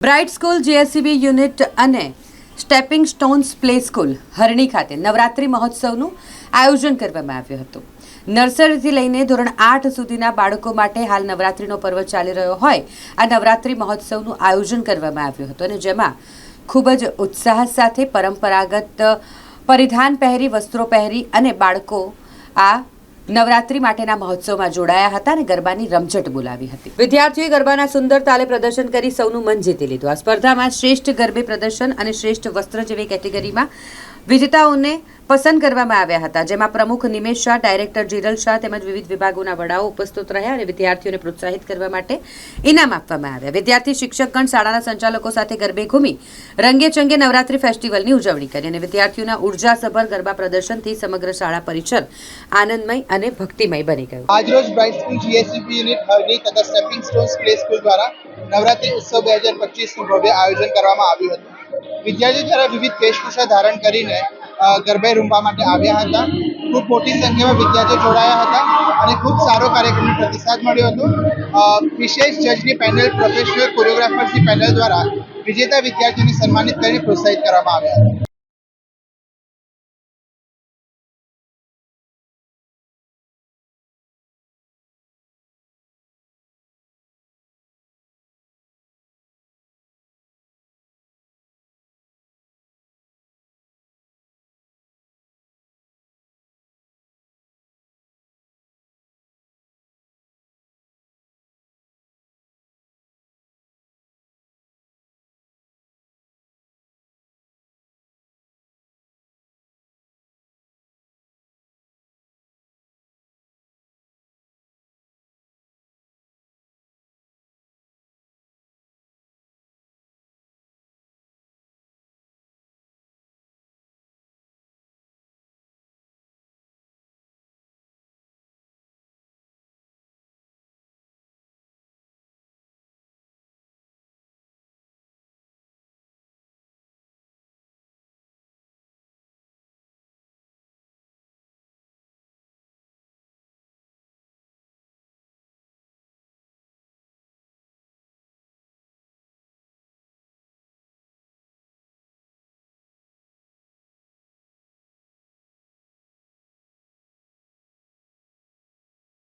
Bright school, GSCB unit અને stepping stones play school Harni ખાતે નવરાત્રિ મહોત્સવનું આયોજન કરવામાં આવ્યું હતું. નર્સરીથી લઈને ધોરણ આઠ સુધીના બાળકો માટે હાલ નવરાત્રિનો પર્વ ચાલી રહ્યો હોય, આ નવરાત્રિ મહોત્સવનું આયોજન કરવામાં આવ્યું હતું અને જેમાં ખૂબ જ ઉત્સાહ સાથે પરંપરાગત પરિધાન પહેરી, વસ્ત્રો પહેરી અને બાળકો આ નવરાત્રી માટેના મહોત્સવમાં જોડાયા હતા અને ગરબાની રમઝટ બોલાવી હતી. વિદ્યાર્થીઓએ ગરબાના સુંદર તાલે પ્રદર્શન કરી સૌનું મન જીતી લીધું. આ સ્પર્ધામાં શ્રેષ્ઠ ગરબે પ્રદર્શન અને શ્રેષ્ઠ વસ્ત્ર જેવી કેટેગરીમાં વિજેતાઓને પસંદ કરવામાં આવ્યા હતા, જેમાં પ્રમુખ નિમેશ શાહ, ડાયરેક્ટર જીરલ શાહ તેમજ વિવિધ વિભાગોના વડાઓ ઉપસ્થિત રહ્યા અને વિદ્યાર્થીઓને પ્રોત્સાહિત કરવા માટે ઇનામ આપવામાં આવ્યા. વિદ્યાર્થી શિક્ષકગણ શાળાના સંચાલકો સાથે ગરબે ઘૂમી રંગે ચંગે નવરાત્રી ફેસ્ટિવલની ઉજવણી કરી અને વિદ્યાર્થીઓના ઉર્જાસભર ગરબા પ્રદર્શનથી સમગ્ર શાળા પરિસર આનંદમય અને ભક્તિમય બની ગયું. આજરોજ bright school GSCP unit Harni તથા સ્ટેપિંગ સ્ટોન્સ પ્લે સ્કૂલ દ્વારા નવરાત્રી ઉત્સવ બે હજાર પચીસનું ભવ્ય આયોજન કરવામાં આવ્યું હતું. વિદ્યાર્થીઓ દ્વારા વિવિધ વેશભૂષા ધારણ કરીને ગરબે રૂમવા માટે આવ્યા હતા. ખૂબ મોટી સંખ્યામાં વિદ્યાર્થીઓ જોડાયા હતા અને ખૂબ સારો કાર્યક્રમનો પ્રતિસાદ મળ્યો હતો. વિશેષ જજની પેનલ પ્રોફેશનલ કોરિયોગ્રાફર્સની પેનલ દ્વારા વિજેતા વિદ્યાર્થીઓને સન્માનિત કરીને પ્રોત્સાહિત કરવામાં આવ્યા હતા.